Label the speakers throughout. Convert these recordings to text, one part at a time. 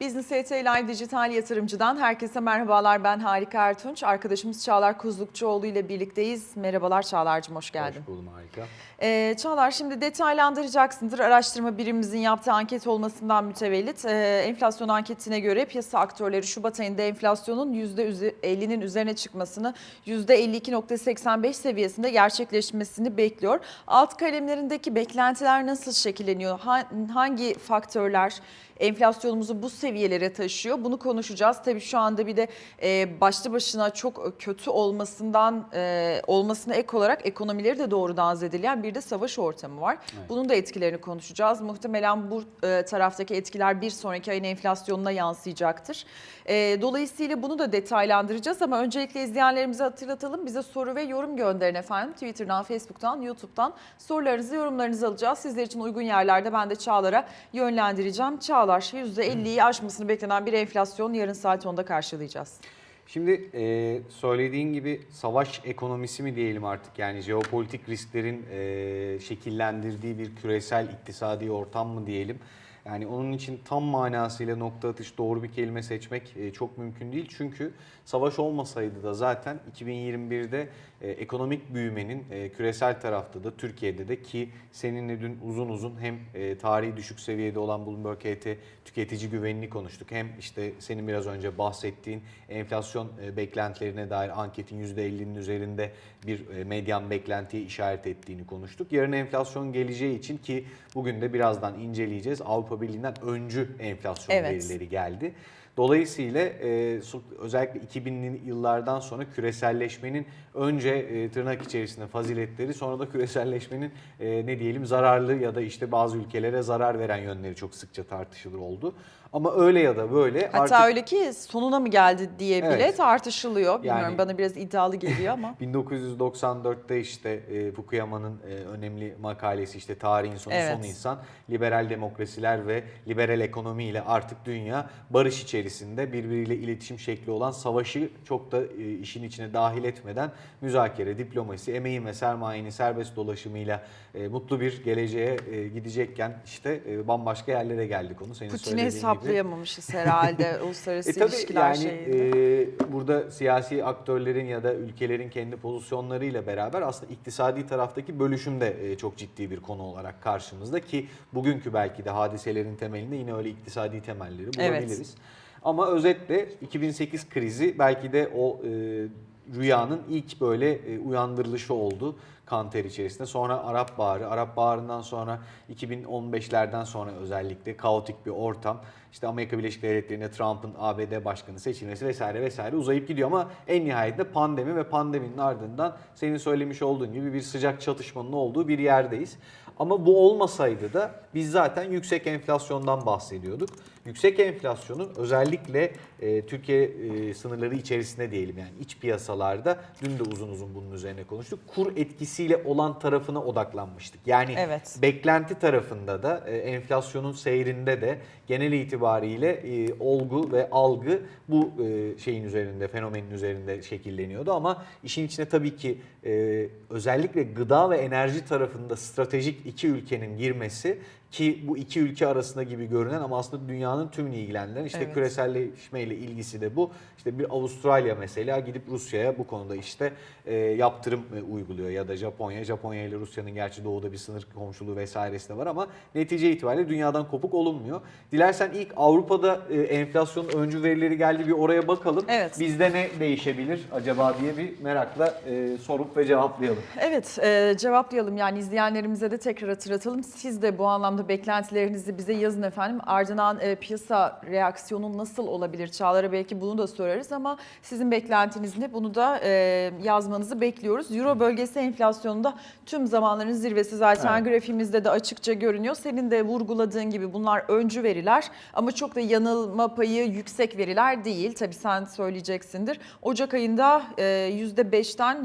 Speaker 1: Business ET Live Dijital Yatırımcı'dan herkese merhabalar. Ben Harika Ertunç. Arkadaşımız Çağlar Kuzlukçuoğlu ile birlikteyiz. Merhabalar Çağlar'cığım, hoş geldin.
Speaker 2: Hoş buldum harika.
Speaker 1: Ee, Çağlar şimdi detaylandıracaksındır. Araştırma birimimizin yaptığı anket olmasından mütevellit. Ee, enflasyon anketine göre piyasa aktörleri Şubat ayında enflasyonun %50'nin üzerine çıkmasını %52.85 seviyesinde gerçekleşmesini bekliyor. Alt kalemlerindeki beklentiler nasıl şekilleniyor? Ha- Hangi faktörler enflasyonumuzu bu seviyelere taşıyor? Bunu konuşacağız. Tabii şu anda bir de e, başlı başına çok kötü olmasından e, olmasına ek olarak ekonomileri de doğrudan zedeleyen bir de savaş ortamı var. Bunun da etkilerini konuşacağız. Muhtemelen bu e, taraftaki etkiler bir sonraki ayın enflasyonuna yansıyacaktır. E, dolayısıyla bunu da detaylandıracağız ama öncelikle izleyenlerimize hatırlatalım. Bize soru ve yorum gönderin efendim. Twitter'dan, Facebook'tan, YouTube'dan sorularınızı, yorumlarınızı alacağız. Sizler için uygun yerlerde ben de Çağlar'a yönlendireceğim. Çağlar %50'yi aşmasını beklenen bir enflasyon yarın saat 10'da karşılayacağız.
Speaker 2: Şimdi e, söylediğin gibi savaş ekonomisi mi diyelim artık yani jeopolitik risklerin e, şekillendirdiği bir küresel iktisadi ortam mı diyelim. Yani onun için tam manasıyla nokta atış doğru bir kelime seçmek e, çok mümkün değil. Çünkü savaş olmasaydı da zaten 2021'de e, ekonomik büyümenin e, küresel tarafta da Türkiye'de de ki seninle dün uzun uzun hem e, tarihi düşük seviyede olan Bloomberg HT tüketici güvenini konuştuk. Hem işte senin biraz önce bahsettiğin enflasyon e, beklentilerine dair anketin %50'nin üzerinde bir e, medyan beklentiye işaret ettiğini konuştuk. Yarın enflasyon geleceği için ki bugün de birazdan inceleyeceğiz. Avrupa Birliği'nden öncü enflasyon
Speaker 1: Evet.
Speaker 2: verileri geldi. Dolayısıyla e, özellikle 2000'li yıllardan sonra küreselleşmenin önce e, tırnak içerisinde faziletleri sonra da küreselleşmenin e, ne diyelim zararlı ya da işte bazı ülkelere zarar veren yönleri çok sıkça tartışılır oldu. Ama öyle ya da böyle
Speaker 1: Hatta
Speaker 2: artık
Speaker 1: öyle ki sonuna mı geldi diye bile
Speaker 2: Evet.
Speaker 1: tartışılıyor. Bilmiyorum
Speaker 2: Yani-
Speaker 1: bana biraz iddialı geliyor ama.
Speaker 2: 1994'te işte e, Fukuyama'nın e, önemli makalesi işte tarihin sonu
Speaker 1: Evet.
Speaker 2: son insan liberal demokrasiler ve liberal ekonomi ile artık dünya barış içerisinde birbiriyle iletişim şekli olan savaşı çok da e, işin içine dahil etmeden müzakere, diplomasi, emeğin ve sermayenin serbest dolaşımıyla e, mutlu bir geleceğe e, gidecekken işte e, bambaşka yerlere geldi konu. Senin
Speaker 1: Putin'i
Speaker 2: söylediğin gibi.
Speaker 1: hesaplayamamışız herhalde uluslararası
Speaker 2: E tabii
Speaker 1: ilişkiler
Speaker 2: yani
Speaker 1: şeyinde.
Speaker 2: e, burada siyasi aktörlerin ya da ülkelerin kendi pozisyonlarıyla beraber aslında iktisadi taraftaki bölüşüm de e, çok ciddi bir konu olarak karşımızda ki bugünkü belki de hadiselerin temelinde yine öyle iktisadi temelleri
Speaker 1: Evet.
Speaker 2: bulabiliriz. Ama özetle 2008 krizi belki de o e, rüyanın ilk böyle e, uyandırılışı oldu kanter içerisinde. Sonra Arap Baharı, Arap Baharı'ndan sonra 2015'lerden sonra özellikle kaotik bir ortam. İşte Amerika Birleşik Devletleri'nde Trump'ın ABD başkanı seçilmesi vesaire vesaire uzayıp gidiyor ama en nihayetinde pandemi ve pandeminin ardından senin söylemiş olduğun gibi bir sıcak çatışmanın olduğu bir yerdeyiz. Ama bu olmasaydı da biz zaten yüksek enflasyondan bahsediyorduk. Yüksek enflasyonun özellikle e, Türkiye e, sınırları içerisinde diyelim yani iç piyasalarda dün de uzun uzun bunun üzerine konuştuk. Kur etkisiyle olan tarafına odaklanmıştık. Yani
Speaker 1: Evet.
Speaker 2: beklenti tarafında da e, enflasyonun seyrinde de genel itibariyle e, olgu ve algı bu e, şeyin üzerinde, fenomenin üzerinde şekilleniyordu ama işin içine tabii ki e, özellikle gıda ve enerji tarafında stratejik iki ülkenin girmesi ki bu iki ülke arasında gibi görünen ama aslında dünyanın tümünü ilgilendiren işte
Speaker 1: Evet.
Speaker 2: küreselleşmeyle ilgisi de bu. İşte bir Avustralya mesela gidip Rusya'ya bu konuda işte e, yaptırım e, uyguluyor ya da Japonya. Japonya ile Rusya'nın gerçi doğuda bir sınır komşuluğu vesairesi de var ama netice itibariyle dünyadan kopuk olunmuyor. Dilersen ilk Avrupa'da e, enflasyon öncü verileri geldi bir oraya bakalım.
Speaker 1: Evet.
Speaker 2: Bizde ne değişebilir acaba diye bir merakla e, sorup ve cevaplayalım.
Speaker 1: Evet e, cevaplayalım yani izleyenlerimize de tekrar hatırlatalım. Siz de bu anlamda beklentilerinizi bize yazın efendim. Ardından e, piyasa reaksiyonu nasıl olabilir Çağlar'a belki bunu da sorarız ama sizin beklentiniz ne bunu da e, yazmanızı bekliyoruz. Euro bölgesi enflasyonunda tüm zamanların zirvesi zaten
Speaker 2: Evet.
Speaker 1: grafiğimizde de açıkça görünüyor. Senin de vurguladığın gibi bunlar öncü veriler ama çok da yanılma payı yüksek veriler değil. Tabii sen söyleyeceksindir. Ocak ayında e, %5'ten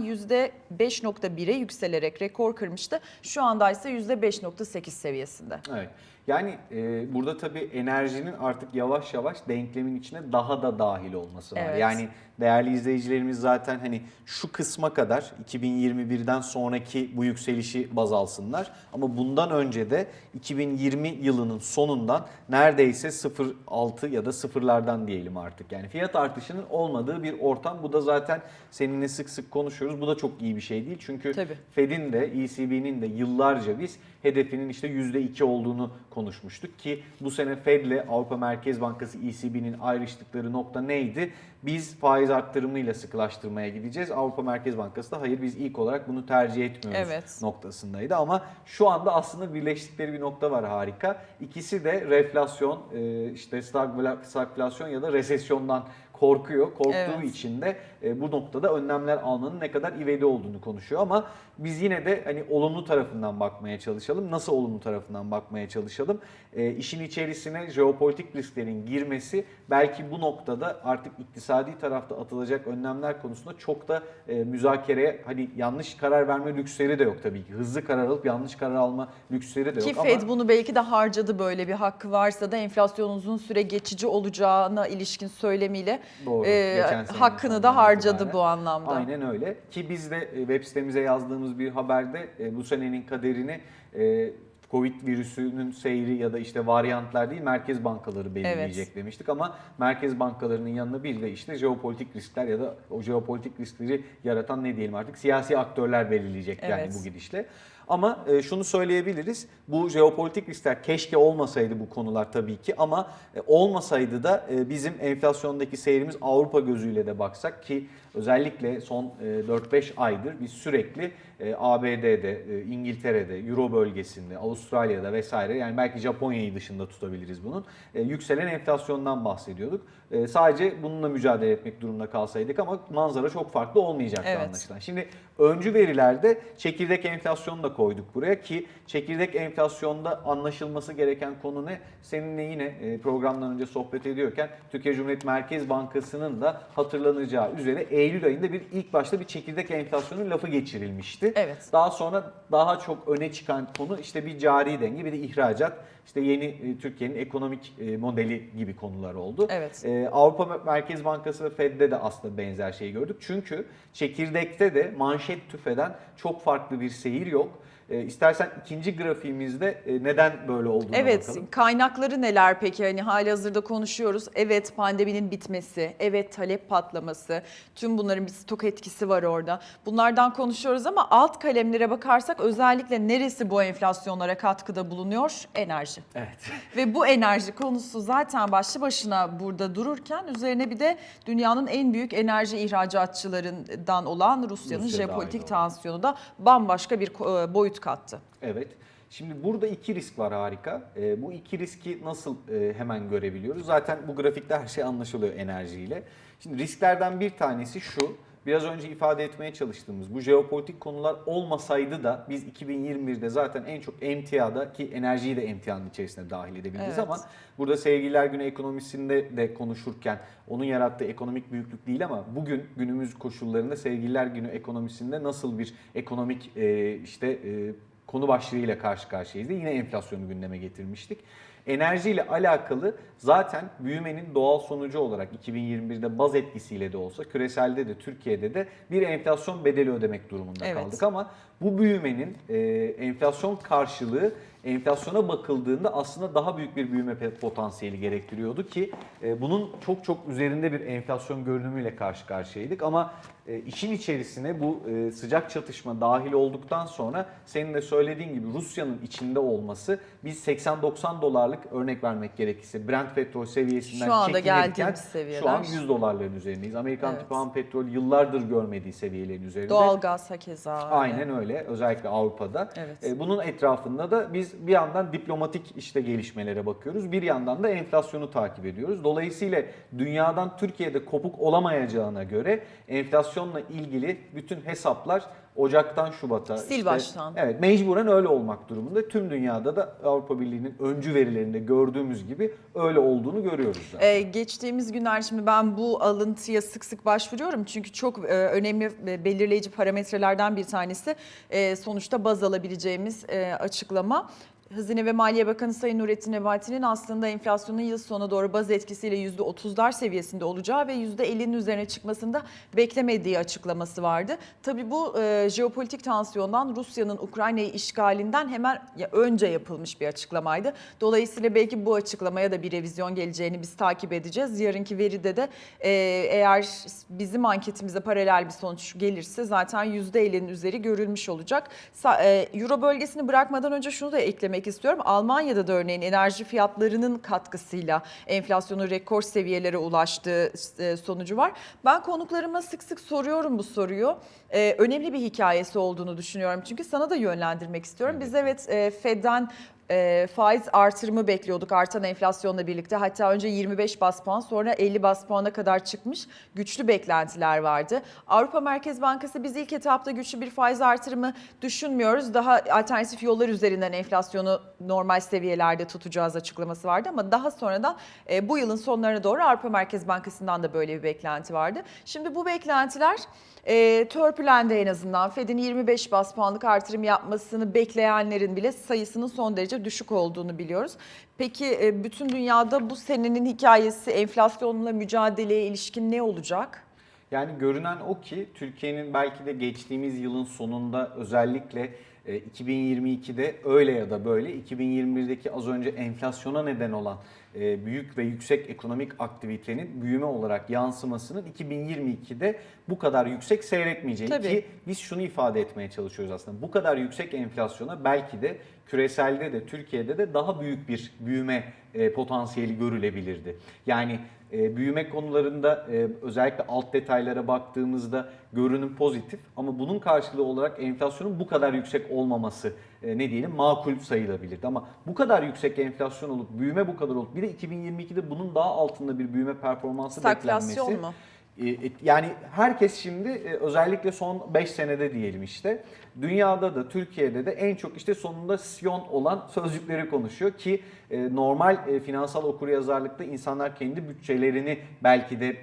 Speaker 1: %5.1'e yükselerek rekor kırmıştı. Şu anda ise %5.8 seviyesinde.
Speaker 2: Evet. Yani e, burada tabii enerjinin artık yavaş yavaş denklemin içine daha da dahil olması var.
Speaker 1: Evet.
Speaker 2: Yani değerli izleyicilerimiz zaten hani şu kısma kadar 2021'den sonraki bu yükselişi baz alsınlar. Ama bundan önce de 2020 yılının sonundan neredeyse 0.6 ya da sıfırlardan diyelim artık. Yani fiyat artışının olmadığı bir ortam. Bu da zaten seninle sık sık konuşuyoruz. Bu da çok iyi bir şey değil. Çünkü
Speaker 1: Tabii.
Speaker 2: Fed'in de ECB'nin de yıllarca biz hedefinin işte %2 olduğunu konuşmuştuk ki bu sene Fed'le Avrupa Merkez Bankası ECB'nin ayrıştıkları nokta neydi? Biz faiz arttırımıyla sıkılaştırmaya gideceğiz. Avrupa Merkez Bankası da hayır biz ilk olarak bunu tercih etmiyoruz
Speaker 1: Evet.
Speaker 2: noktasındaydı ama şu anda aslında birleştikleri bir nokta var harika. İkisi de reflasyon, e, işte stagfla- stagflasyon ya da resesyondan korkuyor. Korktuğu
Speaker 1: Evet.
Speaker 2: için de e, bu noktada önlemler almanın ne kadar ivedi olduğunu konuşuyor ama biz yine de hani olumlu tarafından bakmaya çalışalım. Nasıl olumlu tarafından bakmaya çalışalım? E, işin içerisine jeopolitik risklerin girmesi belki bu noktada artık iktisadi tarafta atılacak önlemler konusunda çok da e, müzakereye hani yanlış karar verme lüksleri de yok tabii ki. Hızlı karar alıp yanlış karar alma lüksleri de yok
Speaker 1: Ki
Speaker 2: ama
Speaker 1: Fed bunu belki de harcadı böyle bir hakkı varsa da enflasyonun uzun süre geçici olacağına ilişkin söylemiyle
Speaker 2: Doğru.
Speaker 1: e, hakkını da harcadı
Speaker 2: itibaren.
Speaker 1: bu anlamda.
Speaker 2: Aynen öyle. Ki biz de e, web sitemize yazdığımız bir haberde e, bu senenin kaderini e, Covid virüsünün seyri ya da işte varyantlar değil merkez bankaları belirleyecek demiştik ama merkez bankalarının yanına bir de işte jeopolitik riskler ya da o jeopolitik riskleri yaratan ne diyelim artık siyasi aktörler belirleyecek yani
Speaker 1: Evet.
Speaker 2: bu gidişle. Ama e, şunu söyleyebiliriz. Bu jeopolitik riskler keşke olmasaydı bu konular tabii ki ama e, olmasaydı da e, bizim enflasyondaki seyrimiz Avrupa gözüyle de baksak ki özellikle son e, 4-5 aydır biz sürekli e, ABD'de, e, İngiltere'de, Euro bölgesinde, Avustralya'da vesaire yani belki Japonya'yı dışında tutabiliriz bunun. e, yükselen enflasyondan bahsediyorduk. E, sadece bununla mücadele etmek durumunda kalsaydık ama manzara çok farklı olmayacaktı
Speaker 1: Evet.
Speaker 2: anlaşılan. Şimdi öncü verilerde çekirdek enflasyonu da koyduk buraya ki çekirdek enflasyonda anlaşılması gereken konu ne? Seninle yine e, programdan önce sohbet ediyorken Türkiye Cumhuriyet Merkez Bankası'nın da hatırlanacağı üzere Eylül ayında bir ilk başta bir çekirdek enflasyonu lafı geçirilmişti.
Speaker 1: Evet.
Speaker 2: Daha sonra daha çok öne çıkan konu işte bir cari denge bir de ihracat. İşte yeni e, Türkiye'nin ekonomik e, modeli gibi konular oldu.
Speaker 1: Evet.
Speaker 2: Ee, Avrupa Merkez Bankası ve Fed'de de aslında benzer şeyi gördük. Çünkü çekirdekte de manşet tüfeden çok farklı bir seyir yok. Ee, istersen ikinci grafiğimizde e, neden böyle olduğuna
Speaker 1: Evet,
Speaker 2: bakalım.
Speaker 1: kaynakları neler peki? Hani hali hazırda konuşuyoruz. Evet, pandeminin bitmesi, evet talep patlaması, tüm bunların bir stok etkisi var orada. Bunlardan konuşuyoruz ama alt kalemlere bakarsak özellikle neresi bu enflasyonlara katkıda bulunuyor? Enerji.
Speaker 2: Evet.
Speaker 1: Ve bu enerji konusu zaten başlı başına burada dururken üzerine bir de dünyanın en büyük enerji ihracatçılarından olan Rusya'nın
Speaker 2: Rusya
Speaker 1: jeopolitik tansiyonu da bambaşka bir e, boyut kattı.
Speaker 2: Evet. Şimdi burada iki risk var harika. Ee, bu iki riski nasıl e, hemen görebiliyoruz? Zaten bu grafikte her şey anlaşılıyor enerjiyle. Şimdi risklerden bir tanesi şu. Biraz önce ifade etmeye çalıştığımız bu jeopolitik konular olmasaydı da biz 2021'de zaten en çok emtiada ki enerjiyi de emtianın içerisine dahil edebiliriz
Speaker 1: Evet.
Speaker 2: ama burada Sevgililer Günü ekonomisinde de konuşurken onun yarattığı ekonomik büyüklük değil ama bugün günümüz koşullarında Sevgililer Günü ekonomisinde nasıl bir ekonomik e, işte e, konu başlığıyla karşı karşıyayız diye yine enflasyonu gündeme getirmiştik. Enerji ile alakalı zaten büyümenin doğal sonucu olarak 2021'de baz etkisiyle de olsa küreselde de Türkiye'de de bir enflasyon bedeli ödemek durumunda
Speaker 1: Evet.
Speaker 2: kaldık ama bu büyümenin e, enflasyon karşılığı enflasyona bakıldığında aslında daha büyük bir büyüme potansiyeli gerektiriyordu ki e, bunun çok çok üzerinde bir enflasyon görünümüyle karşı karşıyaydık ama e, işin içerisine bu e, sıcak çatışma dahil olduktan sonra senin de söylediğin gibi Rusya'nın içinde olması biz 80-90 dolarlık örnek vermek gerekirse Brent petrol seviyesinden
Speaker 1: Şu anda geldiğimiz seviyeler.
Speaker 2: şu an 100 dolarların üzerindeyiz. Amerikan
Speaker 1: Evet.
Speaker 2: tipi ham petrol yıllardır görmediği seviyelerin üzerinde.
Speaker 1: Doğalgaz hakeza.
Speaker 2: Aynen öyle. Özellikle Avrupa'da.
Speaker 1: Evet.
Speaker 2: E, Bunun etrafında da biz bir yandan diplomatik işte gelişmelere bakıyoruz. Bir yandan da enflasyonu takip ediyoruz. Dolayısıyla dünyadan Türkiye'de kopuk olamayacağına göre enflasyonla ilgili bütün hesaplar Ocak'tan Şubat'a
Speaker 1: Sil baştan.
Speaker 2: Evet, mecburen öyle olmak durumunda. Tüm dünyada da Avrupa Birliği'nin öncü verilerinde gördüğümüz gibi öyle olduğunu görüyoruz zaten.
Speaker 1: Ee, geçtiğimiz günler şimdi ben bu alıntıya sık sık başvuruyorum çünkü çok e, önemli ve belirleyici parametrelerden bir tanesi e, sonuçta baz alabileceğimiz e, açıklama. Hazine ve Maliye Bakanı Sayın Nurettin Nebati'nin aslında enflasyonun yıl sonuna doğru baz etkisiyle %30'lar seviyesinde olacağı ve %50'nin üzerine çıkmasında beklemediği açıklaması vardı. Tabii bu e, jeopolitik tansiyondan Rusya'nın Ukrayna'yı işgalinden hemen ya önce yapılmış bir açıklamaydı. Dolayısıyla belki bu açıklamaya da bir revizyon geleceğini biz takip edeceğiz. Yarınki veride de e, eğer bizim anketimize paralel bir sonuç gelirse zaten %50'nin üzeri görülmüş olacak. Sa- e, Euro bölgesini bırakmadan önce şunu da eklemek istiyorum. Almanya'da da örneğin enerji fiyatlarının katkısıyla enflasyonun rekor seviyelere ulaştığı e, sonucu var. Ben konuklarıma sık sık soruyorum bu soruyu. E, önemli bir hikayesi olduğunu düşünüyorum. Çünkü sana da yönlendirmek istiyorum. Biz evet e, Fed'den e, faiz artırımı bekliyorduk artan enflasyonla birlikte. Hatta önce 25 bas puan sonra 50 bas puana kadar çıkmış güçlü beklentiler vardı. Avrupa Merkez Bankası biz ilk etapta güçlü bir faiz artırımı düşünmüyoruz. Daha alternatif yollar üzerinden enflasyonu normal seviyelerde tutacağız açıklaması vardı. Ama daha sonradan e, bu yılın sonlarına doğru Avrupa Merkez Bankası'ndan da böyle bir beklenti vardı. Şimdi bu beklentiler e, törpülendi en azından. Fed'in 25 bas puanlık artırım yapmasını bekleyenlerin bile sayısının son derece düşük olduğunu biliyoruz. Peki e, bütün dünyada bu senenin hikayesi enflasyonla mücadeleye ilişkin ne olacak?
Speaker 2: Yani görünen o ki Türkiye'nin belki de geçtiğimiz yılın sonunda özellikle e, 2022'de öyle ya da böyle 2021'deki az önce enflasyona neden olan e, büyük ve yüksek ekonomik aktivitenin büyüme olarak yansımasının 2022'de bu kadar yüksek seyretmeyeceği
Speaker 1: Tabii.
Speaker 2: ki biz şunu ifade etmeye çalışıyoruz aslında. Bu kadar yüksek enflasyona belki de küreselde de Türkiye'de de daha büyük bir büyüme e, potansiyeli görülebilirdi. Yani e, büyüme konularında e, özellikle alt detaylara baktığımızda görünüm pozitif ama bunun karşılığı olarak enflasyonun bu kadar yüksek olmaması e, ne diyelim makul sayılabilirdi. Ama bu kadar yüksek enflasyon olup büyüme bu kadar olup bir de 2022'de bunun daha altında bir büyüme performansı
Speaker 1: Stagflasyon
Speaker 2: beklenmesi.
Speaker 1: mu?
Speaker 2: E, e, Yani herkes şimdi e, özellikle son 5 senede diyelim işte dünyada da Türkiye'de de en çok işte sonunda siyon olan sözcükleri konuşuyor ki e, normal e, finansal okuryazarlıkta insanlar kendi bütçelerini belki de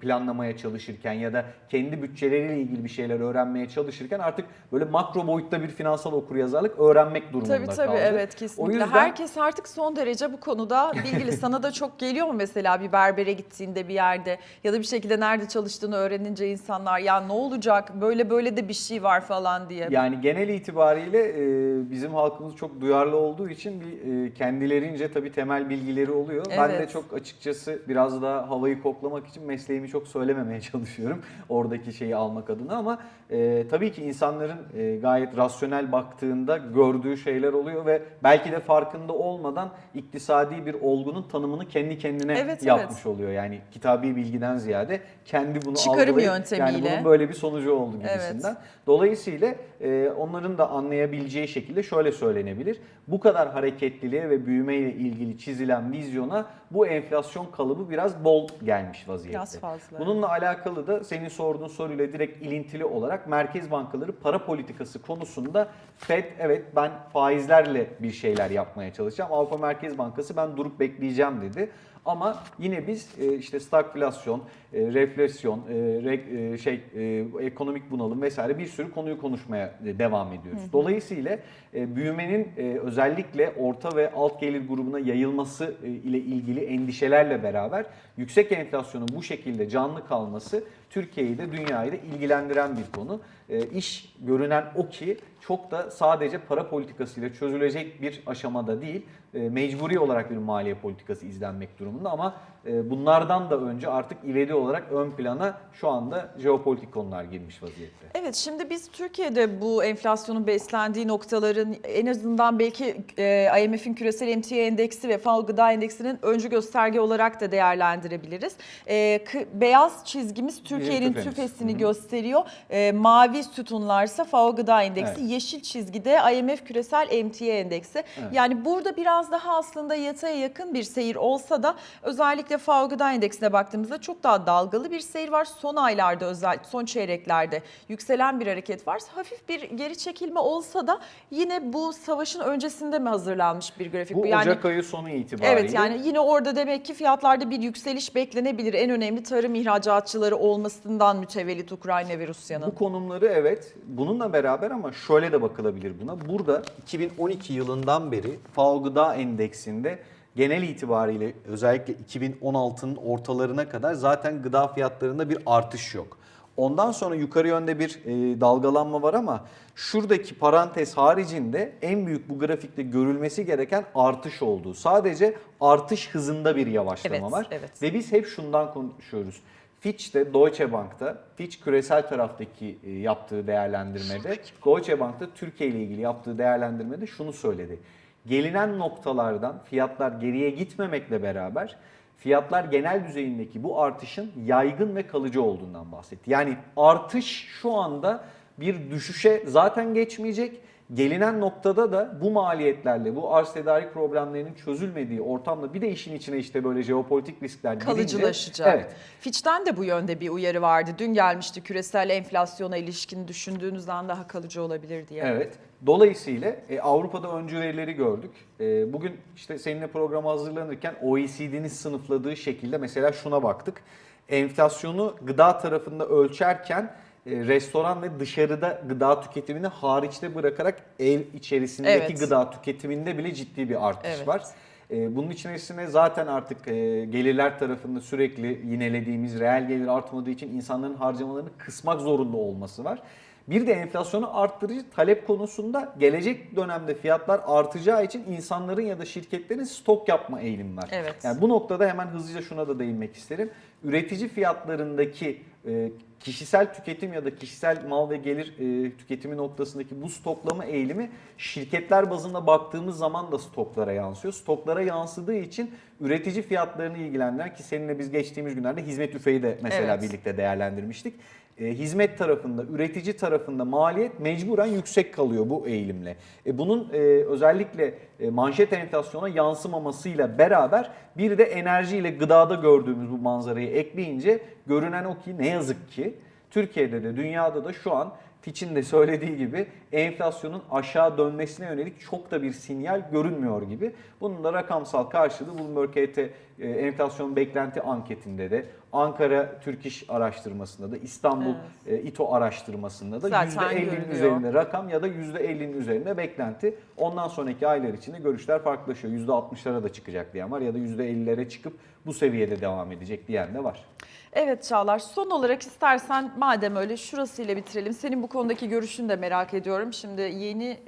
Speaker 2: planlamaya çalışırken ya da kendi bütçeleriyle ilgili bir şeyler öğrenmeye çalışırken artık böyle makro boyutta bir finansal okuryazarlık öğrenmek durumunda
Speaker 1: Tabii tabii
Speaker 2: kaldı.
Speaker 1: evet kesinlikle.
Speaker 2: O yüzden
Speaker 1: Herkes artık son derece bu konuda bilgili. Sana da çok geliyor mu mesela bir berbere gittiğinde bir yerde ya da bir şekilde nerede çalıştığını öğrenince insanlar ya ne olacak böyle böyle de bir şey var falan diye.
Speaker 2: Yani genel itibariyle e, bizim halkımız çok duyarlı olduğu için bir e, kendilerince tabii temel bilgileri oluyor. Ben de
Speaker 1: Evet.
Speaker 2: çok açıkçası biraz daha havayı koklamak için mesleğimi çok söylememeye çalışıyorum oradaki şeyi almak adına ama e, tabii ki insanların e, gayet rasyonel baktığında gördüğü şeyler oluyor ve belki de farkında olmadan iktisadi bir olgunun tanımını kendi kendine
Speaker 1: Evet,
Speaker 2: yapmış
Speaker 1: evet.
Speaker 2: oluyor. Yani kitabi bilgiden ziyade kendi bunu
Speaker 1: Çıkarım
Speaker 2: algılayıp
Speaker 1: yöntemiyle.
Speaker 2: yani bunun böyle bir sonucu oldu gibisinden.
Speaker 1: Evet.
Speaker 2: Dolayısıyla e, onların da anlayabileceği şekilde şöyle söylenebilir. Bu kadar hareketliliğe ve büyümeyle ilgili çizilen vizyona bu enflasyon kalıbı biraz bol gelmiş vaziyette.
Speaker 1: Biraz fazla.
Speaker 2: Bununla alakalı da senin sorduğun soruyla direkt ilintili olarak merkez bankaları para politikası konusunda Fed evet ben faizlerle bir şeyler yapmaya çalışacağım. Avrupa Merkez Bankası ben durup bekleyeceğim dedi. Ama yine biz e, işte stagflasyon, e, reflasyon, e, re- e, şey e, ekonomik bunalım vesaire bir sürü konuyu konuşmaya devam ediyoruz. Dolayısıyla e, büyümenin e, özellikle orta ve alt gelir grubuna yayılması e, ile ilgili endişelerle beraber yüksek enflasyonun bu şekilde canlı kalması Türkiye'yi de dünyayı da ilgilendiren bir konu. E, iş görünen o ki çok da sadece para politikasıyla çözülecek bir aşamada değil, e, mecburi olarak bir maliye politikası izlenmek durumunda ama bunlardan da önce artık ivedi olarak ön plana şu anda jeopolitik konular girmiş vaziyette.
Speaker 1: Evet şimdi biz Türkiye'de bu enflasyonun beslendiği noktaların en azından belki e, IMF'in küresel emtia endeksi ve FAO gıda endeksinin öncü gösterge olarak da değerlendirebiliriz. E, beyaz çizgimiz Türkiye'nin tüfesini
Speaker 2: Hı hı.
Speaker 1: gösteriyor. E, mavi sütunlarsa FAO gıda endeksi,
Speaker 2: Evet.
Speaker 1: yeşil çizgide IMF küresel emtia endeksi.
Speaker 2: Evet.
Speaker 1: Yani burada biraz daha aslında yataya yakın bir seyir olsa da özellikle özellikle FAO Gıda Endeksine baktığımızda çok daha dalgalı bir seyir var. Son aylarda özel son çeyreklerde yükselen bir hareket var. Hafif bir geri çekilme olsa da yine bu savaşın öncesinde mi hazırlanmış bir grafik?
Speaker 2: Bu
Speaker 1: yani
Speaker 2: Ocak ayı sonu itibariyle.
Speaker 1: Evet yani yine orada demek ki fiyatlarda bir yükseliş beklenebilir. En önemli tarım ihracatçıları olmasından mütevellit Ukrayna ve Rusya'nın.
Speaker 2: Bu konumları evet. Bununla beraber ama şöyle de bakılabilir buna. Burada 2012 yılından beri FAO Gıda Endeksinde genel itibariyle özellikle 2016'nın ortalarına kadar zaten gıda fiyatlarında bir artış yok. Ondan sonra yukarı yönde bir e, dalgalanma var ama şuradaki parantez haricinde en büyük bu grafikte görülmesi gereken artış olduğu. Sadece artış hızında bir yavaşlama
Speaker 1: Evet,
Speaker 2: var.
Speaker 1: evet.
Speaker 2: Ve biz hep şundan konuşuyoruz. Fitch'te, Deutsche Bank'ta, Fitch küresel taraftaki e, yaptığı değerlendirmede, Deutsche Bank'ta Türkiye ile ilgili yaptığı değerlendirmede şunu söyledi. Gelinen noktalardan fiyatlar geriye gitmemekle beraber fiyatlar genel düzeyindeki bu artışın yaygın ve kalıcı olduğundan bahsetti. Yani artış şu anda bir düşüşe zaten geçmeyecek. Gelinen noktada da bu maliyetlerle, bu arz tedarik problemlerinin çözülmediği ortamda bir de işin içine işte böyle jeopolitik riskler girince-
Speaker 1: kalıcılaşacak.
Speaker 2: Evet.
Speaker 1: Fitch'ten de bu yönde bir uyarı vardı. Dün gelmişti küresel enflasyona ilişkin düşündüğünüzden daha kalıcı olabilir diye.
Speaker 2: Evet. Dolayısıyla e, Avrupa'da öncü verileri gördük. E, bugün işte seninle programa hazırlanırken OECD'nin sınıfladığı şekilde mesela şuna baktık. Enflasyonu gıda tarafında ölçerken restoran ve dışarıda gıda tüketimini hariçte bırakarak ev içerisindeki
Speaker 1: Evet.
Speaker 2: gıda tüketiminde bile ciddi bir artış
Speaker 1: Evet.
Speaker 2: var. E, Bunun içerisine zaten artık e, gelirler tarafında sürekli yinelediğimiz reel gelir artmadığı için insanların harcamalarını kısmak zorunda olması var. Bir de enflasyonu arttırıcı talep konusunda gelecek dönemde fiyatlar artacağı için insanların ya da şirketlerin stok yapma eğilimi var.
Speaker 1: Evet.
Speaker 2: Yani bu noktada hemen hızlıca şuna da değinmek isterim. Üretici fiyatlarındaki e, kişisel tüketim ya da kişisel mal ve gelir e, tüketimi noktasındaki bu stoklama eğilimi şirketler bazında baktığımız zaman da stoklara yansıyor. Stoklara yansıdığı için üretici fiyatlarını ilgilendiren ki seninle biz geçtiğimiz günlerde hizmet üfeyi de mesela
Speaker 1: Evet.
Speaker 2: birlikte değerlendirmiştik. E, hizmet tarafında, üretici tarafında maliyet mecburen yüksek kalıyor bu eğilimle. E, bunun e, özellikle e, manşet enflasyona yansımamasıyla beraber bir de enerjiyle gıdada gördüğümüz bu manzarayı ekleyince görünen o ki ne yazık ki Türkiye'de de dünyada da şu an Fitch'in de söylediği gibi enflasyonun aşağı dönmesine yönelik çok da bir sinyal görünmüyor gibi. Bunun da rakamsal karşılığı Bloomberg KT e, enflasyon beklenti anketinde de Ankara Türk İş araştırmasında da İstanbul e, İTO araştırmasında da
Speaker 1: Zaten
Speaker 2: %50'nin
Speaker 1: görülüyor.
Speaker 2: üzerinde rakam ya da %50'nin üzerinde beklenti. Ondan sonraki aylar içinde görüşler farklılaşıyor. %60'lara da çıkacak diyen var ya da %50'lere çıkıp bu seviyede devam edecek diyen de var.
Speaker 1: Evet Çağlar son olarak istersen madem öyle şurasıyla bitirelim. Senin bu konudaki görüşünü de merak ediyorum. Şimdi yeni e,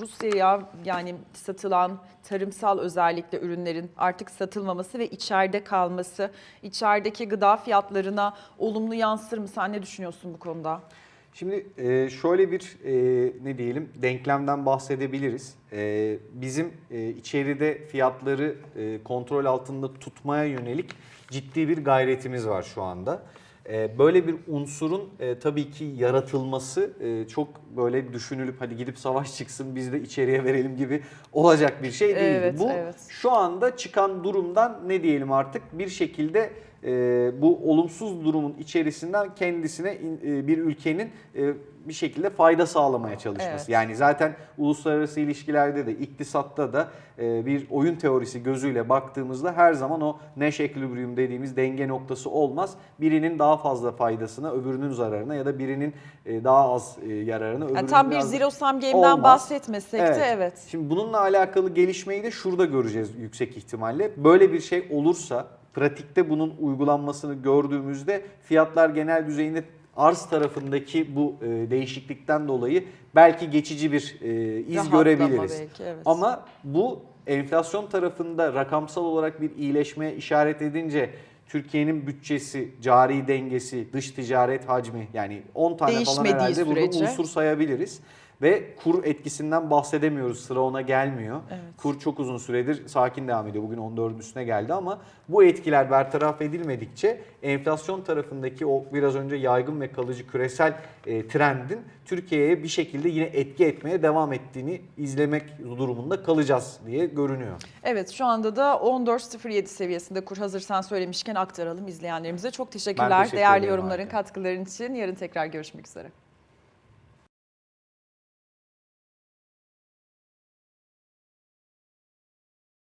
Speaker 1: Rusya'ya yani satılan tarımsal özellikle ürünlerin artık satılmaması ve içeride kalması, içerideki gıda fiyatlarına olumlu yansır mı? Sen ne düşünüyorsun bu konuda?
Speaker 3: Şimdi e, şöyle bir e, ne diyelim denklemden bahsedebiliriz. E, Bizim e, içeride fiyatları e, kontrol altında tutmaya yönelik ciddi bir gayretimiz var şu anda. E, Böyle bir unsurun e, tabii ki yaratılması e, çok böyle düşünülüp hadi gidip savaş çıksın biz de içeriye verelim gibi olacak bir şey değil.
Speaker 1: Evet,
Speaker 3: Bu
Speaker 1: evet.
Speaker 3: şu anda çıkan durumdan ne diyelim artık bir şekilde bu olumsuz durumun içerisinden kendisine in- e, bir ülkenin e, bir şekilde fayda sağlamaya çalışması.
Speaker 1: Evet.
Speaker 3: Yani zaten uluslararası ilişkilerde de iktisatta da e, bir oyun teorisi gözüyle baktığımızda her zaman o Nash equilibrium dediğimiz denge noktası olmaz. Birinin daha fazla faydasına, öbürünün zararına ya da birinin daha az yararına, öbürünün
Speaker 1: Yani tam bir zero sum game'den
Speaker 3: Olmaz.
Speaker 1: bahsetmesek de evet.
Speaker 3: Şimdi bununla alakalı gelişmeyi de şurada göreceğiz yüksek ihtimalle. Böyle bir şey olursa pratikte bunun uygulanmasını gördüğümüzde fiyatlar genel düzeyinde arz tarafındaki bu e, değişiklikten dolayı belki geçici bir e, iz
Speaker 1: Rahatlama
Speaker 3: görebiliriz.
Speaker 1: belki, evet.
Speaker 3: Ama bu enflasyon tarafında rakamsal olarak bir iyileşmeye işaret edince Türkiye'nin bütçesi, cari dengesi, dış ticaret hacmi yani 10 tane falan
Speaker 1: Değişmediği
Speaker 3: herhalde burada
Speaker 1: sürece.
Speaker 3: unsur sayabiliriz.
Speaker 2: Ve kur etkisinden bahsedemiyoruz. Sıra ona gelmiyor.
Speaker 1: Evet.
Speaker 2: Kur çok uzun süredir sakin devam ediyor. Bugün 14'ün üstüne geldi ama bu etkiler bertaraf edilmedikçe enflasyon tarafındaki o biraz önce yaygın ve kalıcı küresel e, trendin Türkiye'ye bir şekilde yine etki etmeye devam ettiğini izlemek durumunda kalacağız diye görünüyor.
Speaker 1: Evet şu anda da 14.07 seviyesinde kur hazır sen söylemişken aktaralım izleyenlerimize. Çok teşekkürler
Speaker 2: teşekkür
Speaker 1: değerli yorumların
Speaker 2: Harika.
Speaker 1: katkıların için. Yarın tekrar görüşmek üzere.